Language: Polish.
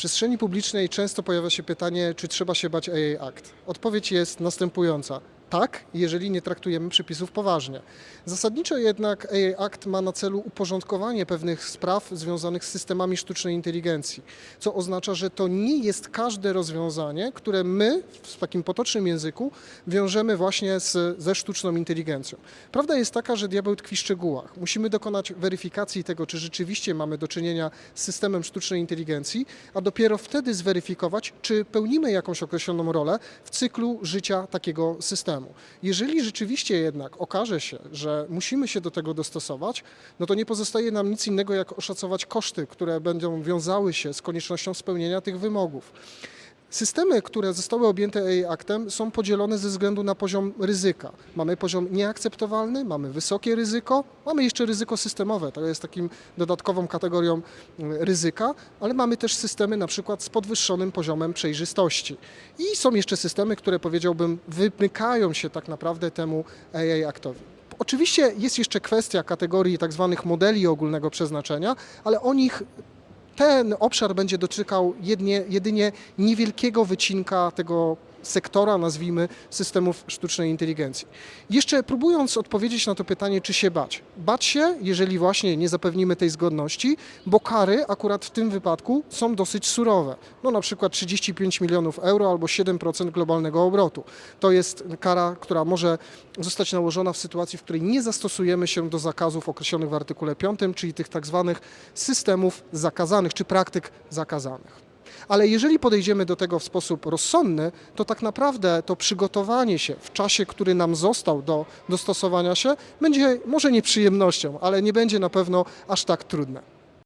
przestrzeni publicznej często pojawia się pytanie, czy trzeba się bać AA Act. Odpowiedź jest następująca. Tak, jeżeli nie traktujemy przepisów poważnie. Zasadniczo jednak AA Act ma na celu uporządkowanie pewnych spraw związanych z systemami sztucznej inteligencji, co oznacza, że to nie jest każde rozwiązanie, które my w takim potocznym języku wiążemy właśnie z, ze sztuczną inteligencją. Prawda jest taka, że diabeł tkwi w szczegółach. Musimy dokonać weryfikacji tego, czy rzeczywiście mamy do czynienia z systemem sztucznej inteligencji, a dopiero wtedy zweryfikować, czy pełnimy jakąś określoną rolę w cyklu życia takiego systemu. Jeżeli rzeczywiście jednak okaże się, że musimy się do tego dostosować, no to nie pozostaje nam nic innego, jak oszacować koszty, które będą wiązały się z koniecznością spełnienia tych wymogów. Systemy, które zostały objęte AI aktem, są podzielone ze względu na poziom ryzyka. Mamy poziom nieakceptowalny, mamy wysokie ryzyko, mamy jeszcze ryzyko systemowe, to jest takim dodatkową kategorią mm, ryzyka, ale mamy też systemy na przykład z podwyższonym poziomem przejrzystości. I są jeszcze systemy, które powiedziałbym wymykają się tak naprawdę temu AI aktowi. Oczywiście jest jeszcze kwestia kategorii tak zwanych modeli ogólnego przeznaczenia, ale o nich ten obszar będzie dotykał jedynie niewielkiego wycinka tego sektora, nazwijmy, systemów sztucznej inteligencji. Jeszcze próbując odpowiedzieć na to pytanie, czy się bać. Bać się, jeżeli właśnie nie zapewnimy tej zgodności, bo kary akurat w tym wypadku są dosyć surowe. No na przykład 35 milionów euro albo 7% globalnego obrotu. To jest kara, która może zostać nałożona w sytuacji, w której nie zastosujemy się do zakazów określonych w artykule 5, czyli tych tak zwanych systemów zakazanych czy praktyk zakazanych. Ale jeżeli podejdziemy do tego w sposób rozsądny, to tak naprawdę to przygotowanie się w czasie, który nam został do dostosowania się, będzie może nie przyjemnością, ale nie będzie na pewno aż tak trudne.